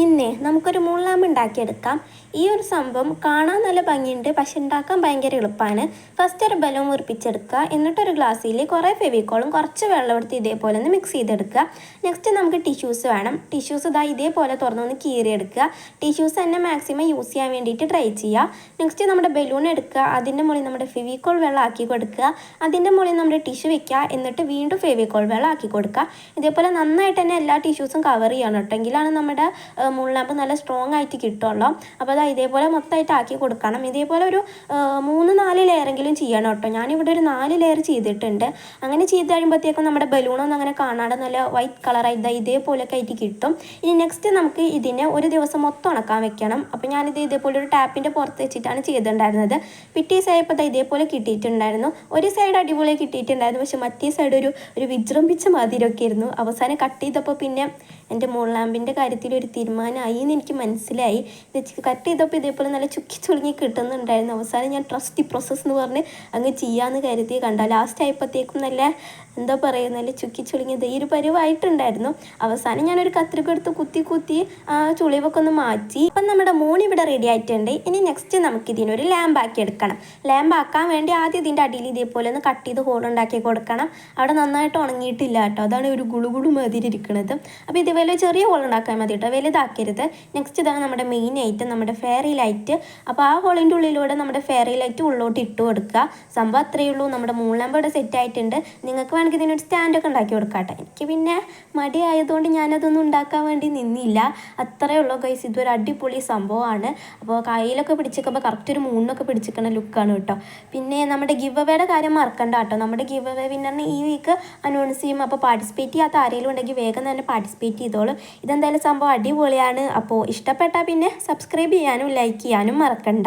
ഇന്നേ നമുക്കൊരു മുള്ളാമ്പ് ഉണ്ടാക്കിയെടുക്കാം. ഈ ഒരു സംഭവം കാണാൻ നല്ല ഭംഗിയുണ്ട് പക്ഷെ ഉണ്ടാക്കാൻ ഭയങ്കര എളുപ്പമാണ്. ഫസ്റ്റ് ഒരു ബലൂൺ എന്നിട്ട് എന്നിട്ടൊരു ഗ്ലാസ്സിൽ കുറേ ഫെവിക്കോളും കുറച്ച് വെള്ളം എടുത്ത് ഇതേപോലെ ഒന്ന് മിക്സ് ചെയ്തെടുക്കുക. നെക്സ്റ്റ് നമുക്ക് ടിഷ്യൂസ് വേണം. ടിഷ്യൂസ് ഇതാ ഇതേപോലെ തുറന്നൊന്ന് കീറിയെടുക്കുക. ടിഷ്യൂസ് തന്നെ മാക്സിമം യൂസ് ചെയ്യാൻ വേണ്ടിയിട്ട് ട്രൈ ചെയ്യുക. നെക്സ്റ്റ് നമ്മുടെ ബലൂൺ എടുക്കുക. അതിന്റെ മുകളിൽ നമ്മുടെ ഫെവിക്കോൾ വെള്ളം ആക്കി കൊടുക്കുക. അതിന്റെ മുകളിൽ നമ്മുടെ ടിഷ്യൂ വെക്കുക. എന്നിട്ട് വീണ്ടും ഫെവിക്കോൾ വെള്ളം ആക്കി കൊടുക്കുക. ഇതേപോലെ നന്നായിട്ട് തന്നെ എല്ലാ ടിഷ്യൂസും കവർ ചെയ്യണം. കേട്ടോ എങ്കിലാണ് നമ്മുടെ മുള്ളാമ്പ് നല്ല സ്ട്രോങ് ആയിട്ട് കിട്ടുള്ളൂ അപ്പോൾ അത് ഇതേപോലെ മൊത്തമായിട്ട് ആക്കി കൊടുക്കണം. ഇതേപോലെ ഒരു മൂന്ന് നാല് ലെയറെങ്കിലും ചെയ്യണം കേട്ടോ. ഞാനിവിടെ ഒരു നാല് ലെയർ ചെയ്തിട്ടുണ്ട്. അങ്ങനെ ചെയ്ത് കഴിയുമ്പോഴത്തേക്കും നമ്മുടെ ബലൂണൊന്നും അങ്ങനെ കാണാതെ നല്ല വൈറ്റ് കളറായി ഇതാ ഇതേപോലെയൊക്കെ ആയിട്ട് കിട്ടും. ഇനി നെക്സ്റ്റ് നമുക്ക് ഇതിനെ ഒരു ദിവസം മൊത്തം ഉണക്കാൻ വെക്കണം. അപ്പോൾ ഞാനിത് ഇതേപോലെ ഒരു ടാപ്പിന്റെ പുറത്ത് വെച്ചിട്ടാണ് ചെയ്തിട്ടുണ്ടായിരുന്നത്. പിറ്റേ ആയപ്പോൾ ദാ ഇതേപോലെ കിട്ടിയിട്ടുണ്ടായിരുന്നു. ഒരു സൈഡ് അടിപൊളി കിട്ടിയിട്ടുണ്ടായിരുന്നു. പക്ഷെ മറ്റേ സൈഡ് ഒരു ഒരു വിജൃംഭിച്ച മാതിരിയൊക്കെ ആയിരുന്നു. അവസാനം കട്ട് ചെയ്തപ്പോൾ പിന്നെ എന്റെ മുള്ളാമ്പിന്റെ കാര്യത്തിൽ ഒരു തീരുമാനമായി എന്ന് എനിക്ക് മനസ്സിലായി കട്ട് ചെയ്തപ്പോൾ ഇതേപോലെ നല്ല ചുക്കി ചുളുങ്ങി കിട്ടുന്നുണ്ടായിരുന്നു. അവസാനം ഞാൻ ട്രസ്റ്റ് പ്രോസസ്സ് എന്ന് പറഞ്ഞ് അങ്ങ് ചെയ്യാമെന്ന് കരുതി കണ്ട. ലാസ്റ്റ് ആയപ്പോഴത്തേക്കും നല്ല എന്താ പറയുക നല്ല ചുക്കി ചുളുങ്ങിയത് ഈ ഒരു പരിവായിട്ടുണ്ടായിരുന്നു. അവസാനം ഞാനൊരു കത്രിക എടുത്ത് കുത്തി കുത്തി ആ ചുളിവൊക്കെ ഒന്ന് മാറ്റി. അപ്പം നമ്മുടെ മോൺ ഇവിടെ റെഡി ആയിട്ടുണ്ട്. ഇനി നെക്സ്റ്റ് നമുക്ക് ഇതിനൊരു ലാമ്പാക്കി എടുക്കണം. ലാമ്പാക്കാൻ വേണ്ടി ആദ്യം ഇതിന്റെ അടിയിൽ ഇതേപോലെ ഒന്ന് കട്ട് ചെയ്ത് ഹോൾ ഉണ്ടാക്കി കൊടുക്കണം. അവിടെ നന്നായിട്ട് ഉണങ്ങിയിട്ടില്ല കേട്ടോ. അതാണ് ഒരു ഗുളുഗുളു മാതിരി ഇരിക്കുന്നത് അപ്പോൾ ഇതുപോലെ ചെറിയ ഹോൾ ഉണ്ടാക്കാൻ മതി കേട്ടോ. വലുതാക്കരുത് നെക്സ്റ്റ് ഇതാണ് നമ്മുടെ മെയിൻ ഐറ്റം നമ്മുടെ ഫെയറി ലൈറ്റ് അപ്പോൾ ആ ഹോളിന്റെ ഉള്ളിലൂടെ നമ്മുടെ ഫെയറി ലൈറ്റ് ഉള്ളോട്ട് ഇട്ട് കൊടുക്കുക. സംഭവം അത്രയേ ഉള്ളൂ. നമ്മുടെ മൂന്നാമ്പ് ഇവിടെ സെറ്റ് ആയിട്ടുണ്ട്. നിങ്ങൾക്ക് വേണമെങ്കിൽ ഇതിനൊരു സ്റ്റാൻഡൊക്കെ ഉണ്ടാക്കി കൊടുക്കാട്ടെ. എനിക്ക് പിന്നെ മടിയായതുകൊണ്ട് ഞാനതൊന്നും ഉണ്ടാക്കാൻ വേണ്ടി നിന്നില്ല. അത്രയേ ഉള്ളൂ ഗൈസ് ഇതൊരു അടിപൊളി സംഭവമാണ്. അപ്പോൾ കയ്യിലൊക്കെ പിടിച്ചിരിക്കുമ്പോൾ കറക്റ്റ് ഒരു മൂണിനൊക്കെ പിടിച്ചിരിക്കുന്ന ലുക്കാണ് കേട്ടോ. പിന്നെ നമ്മുടെ ഗിവ് അവയുടെ കാര്യം മറക്കണ്ട കേട്ടോ. നമ്മുടെ ഗിവ് അവേ വിന്നറിന് ഈ വീക്ക് അനൗൺസ് ചെയ്യും അപ്പോൾ പാർട്ടിസിപ്പേറ്റ് ചെയ്യാത്ത ആരെങ്കിലും ഉണ്ടെങ്കിൽ വേഗം തന്നെ പാർട്ടിസിപ്പേറ്റ് ചെയ്തോളൂ. ഇതെന്തായാലും സംഭവം അടിപൊളിയാണ്. അപ്പോൾ ഇഷ്ടപ്പെട്ടാൽ പിന്നെ സബ്സ്ക്രൈബ് ചെയ്യാനും ലൈക്ക് ചെയ്യാനും മറക്കണ്ട.